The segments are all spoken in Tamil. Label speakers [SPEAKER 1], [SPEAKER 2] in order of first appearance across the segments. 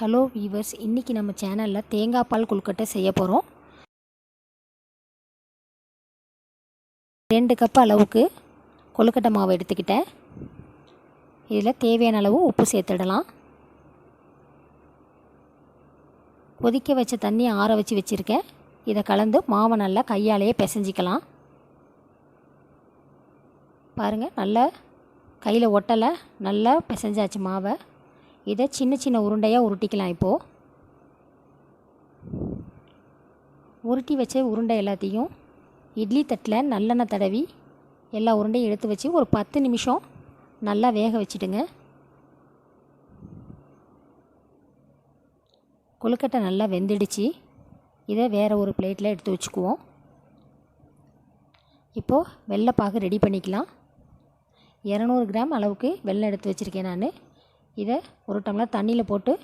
[SPEAKER 1] ஹலோ வீவர்ஸ் இன்றைக்கி நம்ம சேனலில் தேங்காய் பால் கொழுக்கட்டை செய்ய போகிறோம் ரெண்டு கப் அளவுக்கு கொழுக்கட்டை மாவு எடுத்துக்கிட்டேன். இதில் தேவையான அளவு உப்பு சேர்த்துடலாம். கொதிக்க வச்ச தண்ணியை ஆற வச்சு வச்சுருக்கேன். இதை கலந்து மாவை நல்லா கையாலேயே பிசைஞ்சிக்கலாம். பாருங்கள் நல்லா கையில் ஒட்டலை நல்லா பிசைஞ்சாச்சு மாவை. இதை சின்ன சின்ன உருண்டையாக உருட்டிக்கலாம் இப்போது உருட்டி வச்ச உருண்டை எல்லாத்தையும் இட்லி தட்டில் நல்லெண்ணெய் தடவி எல்லா உருண்டையும் எடுத்து வச்சு ஒரு பத்து நிமிஷம் நல்லா வேக வச்சுடுங்க. கொழுக்கட்டை நல்லா வெந்துடுச்சு. இதை வேறு ஒரு பிளேட்டில் எடுத்து வச்சுக்குவோம். இப்போது வெள்ளைப்பாகு ரெடி பண்ணிக்கலாம். இரநூறு கிராம் அளவுக்கு வெள்ளம் எடுத்து வச்சுருக்கேன் நான். இதை ஒரு டம்ளர் தண்ணியில் போட்டு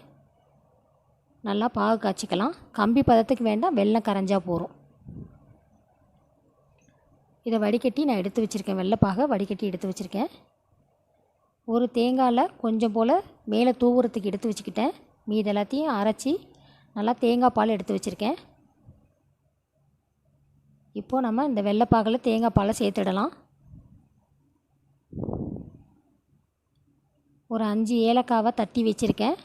[SPEAKER 1] நல்லா பாகு காய்ச்சிக்கலாம். கம்பி பதத்துக்கு வேண்டாம் வெள்ளம் கரைஞ்சால் போகும் இதை வடிகட்டி நான் எடுத்து வச்சுருக்கேன். வெள்ளைப்பாக வடிகட்டி எடுத்து வச்சுருக்கேன். ஒரு தேங்காயில் கொஞ்சம் போல் மேலே தூவுறதுக்கு எடுத்து வச்சுக்கிட்டேன். மீது எல்லாத்தையும் அரைச்சி நல்லா தேங்காய் பால் எடுத்து வச்சுருக்கேன். இப்போது நம்ம இந்த வெள்ளைப்பாகில் தேங்காய் பாலை சேர்த்துடலாம். ஒரு அஞ்சு ஏலக்காவை தட்டி வச்சுருக்கேன்.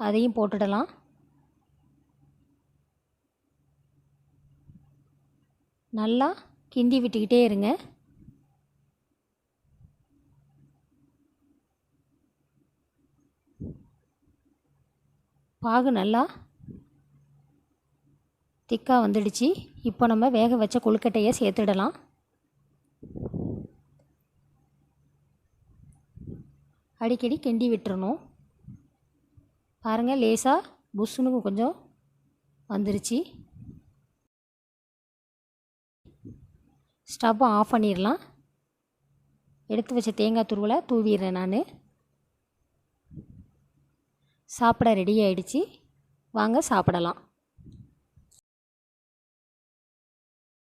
[SPEAKER 1] அதையும் போட்டுடலாம். நல்லா கிண்டி விட்டுக்கிட்டே இருங்க. பாகு நல்லா திக்காக வந்துடுச்சு. இப்போ நம்ம வேக வச்ச கொழுக்கட்டையை சேர்த்துடலாம். அடிக்கடி கிண்டி விட்டுறணும். பாருங்கள் லேசாக புஷ்ஷுன்னு கொஞ்சம் வந்துருச்சு. ஸ்டவ்வை ஆஃப் பண்ணிடலாம். எடுத்து வச்ச தேங்காய் துருவலை தூவிடுறேன் நான். சாப்பிட ரெடி ஆயிடுச்சு. வாங்க சாப்பிடலாம்.